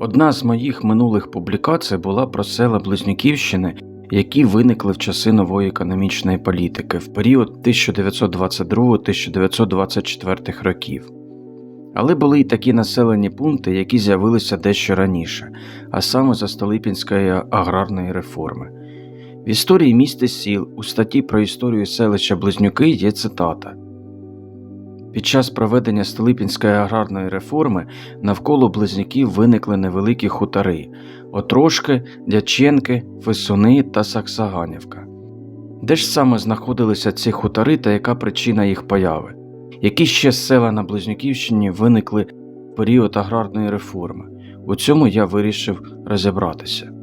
Одна з моїх минулих публікацій була про села Близнюківщини, які виникли в часи нової економічної політики в період 1922-1924 років. Але були й такі населені пункти, які з'явилися дещо раніше, а саме за Столипінської аграрної реформи. В історії міст і сіл у статті про історію селища Близнюки є цитата. Під час проведення Столипінської аграрної реформи навколо близнюків виникли невеликі хутори Отрошки, Дяченки, Фесуни та Саксаганівка. Де ж саме знаходилися ці хутори та яка причина їх появи? Які ще села на Близнюківщині виникли в період аграрної реформи? У цьому я вирішив розібратися.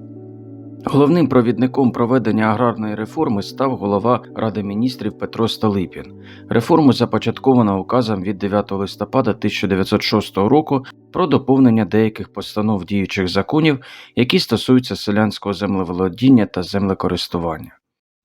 Головним провідником проведення аграрної реформи став голова Ради міністрів Петро Столипін. Реформу започатковано указом від 9 листопада 1906 року про доповнення деяких постанов діючих законів, які стосуються селянського землеволодіння та землекористування.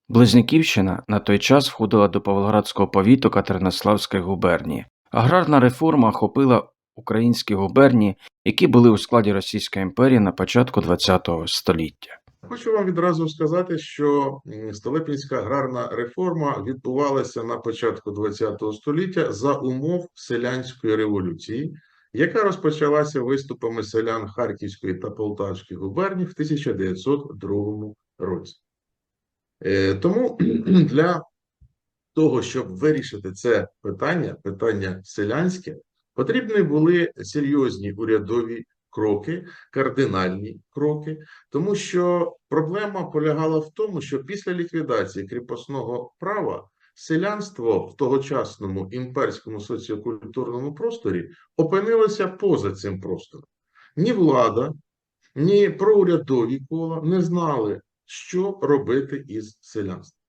Близнюківщина на той час входила до Павлоградського повіту Катеринославської губернії. Аграрна реформа охопила українські губернії, які були у складі Російської імперії на початку ХХ століття. Хочу вам відразу сказати, що Столипінська аграрна реформа відбувалася на початку ХХ століття за умов селянської революції, яка розпочалася виступами селян Харківської та Полтавської губерній в 1902 році. Е, Тому для того, щоб вирішити це питання, питання селянське, потрібні були серйозні урядові кроки, кардинальні кроки, тому що проблема полягала в тому, що після ліквідації кріпосного права селянство в тогочасному імперському соціокультурному просторі опинилося поза цим простором. Ні влада, ні проурядові кола не знали, що робити із селянством.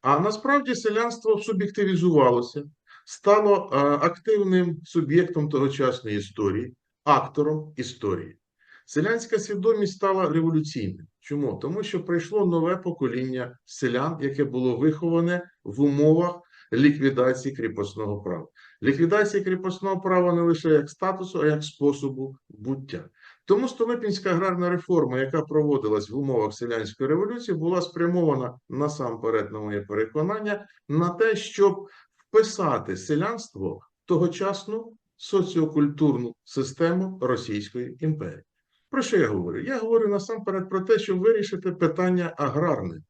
А насправді селянство суб'єктивізувалося, стало е, активним суб'єктом тогочасної історії, актором історії. Селянська свідомість стала революційною. Чому? Тому що прийшло нове покоління селян, яке було виховане в умовах ліквідації кріпосного права. Ліквідація кріпосного права не лише як статусу, а як способу буття. Тому Столипінська аграрна реформа, яка проводилась в умовах селянської революції, була спрямована насамперед, на моє переконання, на те, щоб вписати селянство в тогочасну соціокультурну систему Російської імперії. Про що я говорю? Я говорю насамперед про те, щоб вирішити питання аграрне.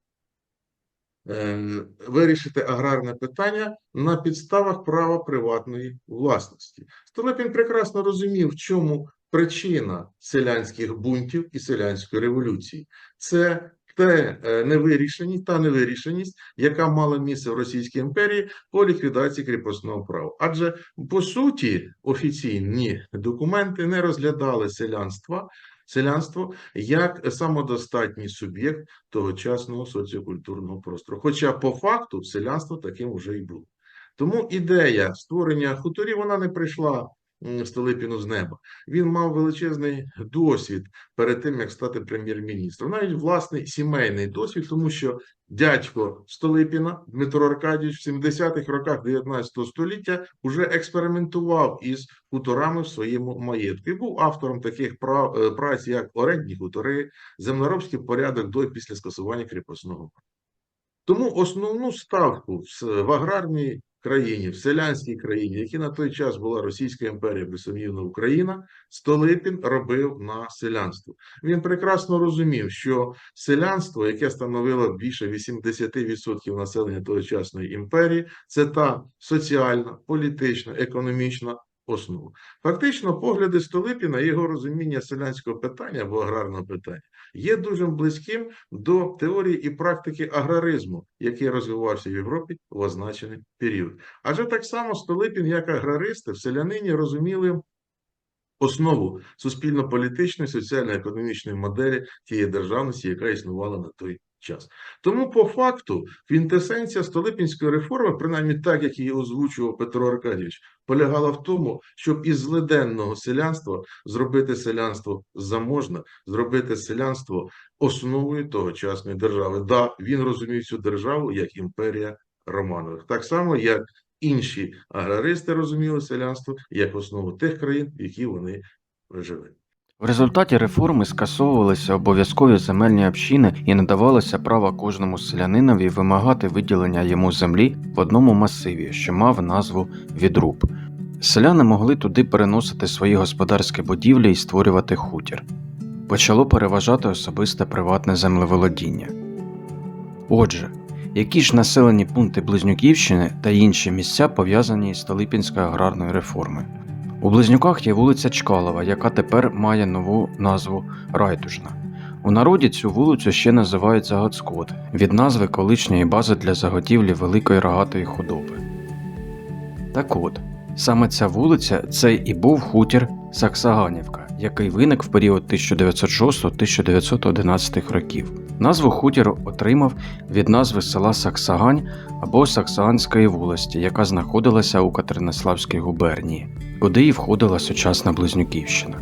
Е, Вирішити аграрне питання на підставах права приватної власності. Столипін прекрасно розумів, в чому причина селянських бунтів і селянської революції. Це те е, невирішеність, та невирішеність, яка мала місце в Російській імперії по ліквідації кріпосного права. Адже по суті офіційні документи не розглядали селянства. Селянство як самодостатній суб'єкт тогочасного соціокультурного простору. Хоча по факту селянство таким вже і було. Тому ідея створення хуторів вона не прийшла Столипіну з неба. Він мав величезний досвід перед тим, як стати прем'єр-міністром. Навіть власний сімейний досвід, тому що дядько Столипіна Дмитро Аркадійович в 70-х роках 19 століття вже експериментував із хуторами в своєму маєтку. І був автором таких прав, е, праць, як орендні хутори, землеробський порядок до і після скасування кріпосного. Тому основну ставку в аграрній країні, в селянській країні, які на той час була Російська імперія, безсумнівно Україна, Столипін робив на селянство. Він прекрасно розумів, що селянство, яке становило більше 80% населення тогочасної імперії, це та соціальна, політична, економічна основа. Фактично, погляди Столипіна його розуміння селянського питання або аграрного питання є дуже близьким до теорії і практики аграризму, який розвивався в Європі в означений період. Адже так само Столипін, як аграристи, в селянині розуміли основу суспільно-політичної, соціально-економічної моделі тієї державності, яка існувала на той час. Тому, по факту, квінтесенція Столипінської реформи, принаймні так, як її озвучував Петро Аркадійович, полягала в тому, щоб із злиденного селянства зробити селянство заможне, зробити селянство основою тогочасної держави. Да, він розумів цю державу як імперія Романових. Так само, як інші аграристи розуміли селянство як основу тих країн, в які вони жили. В результаті реформи скасовувалися обов'язкові земельні общини і надавалося право кожному селянинові вимагати виділення йому землі в одному масиві, що мав назву відруб. Селяни могли туди переносити свої господарські будівлі і створювати хутір. Почало переважати особисте приватне землеволодіння. Отже, які ж населені пункти Близнюківщини та інші місця пов'язані з Столипінською аграрною реформою? У Близнюках є вулиця Чкалова, яка тепер має нову назву Райтужна. У народі цю вулицю ще називають Загоцкот від назви колишньої бази для заготівлі великої рогатої худоби. Так от, саме ця вулиця це і був хутір Саксаганівка, який виник в період 1906-1911 років. Назву хутір отримав від назви села Саксагань або Саксаганської волості, яка знаходилася у Катеринославській губернії, куди і входила сучасна Близнюківщина.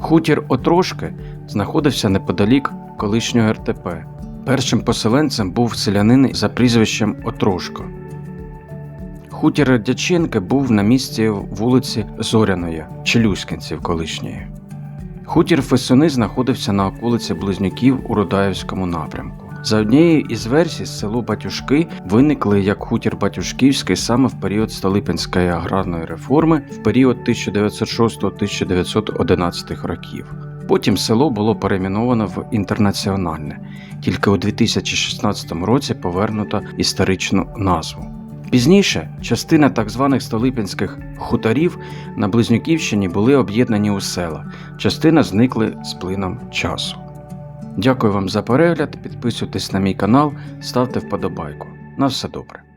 Хутір Отрошки знаходився неподалік колишнього РТП. Першим поселенцем був селянин за прізвищем Отрошко. Хутір Дяченки був на місці вулиці Зоряної, Челюскінців колишньої. Хутір Фесуни знаходився на околиці Близнюків у Рудаївському напрямку. За однією із версій, село Батюшки виникли як хутір Батюшківський саме в період Столипінської аграрної реформи в період 1906-1911 років. Потім село було перейменовано в інтернаціональне, тільки у 2016 році повернуто історичну назву. Пізніше частина так званих столипінських хуторів на Близнюківщині були об'єднані у села, частина зникли з плином часу. Дякую вам за перегляд, підписуйтесь на мій канал, ставте вподобайку. На все добре.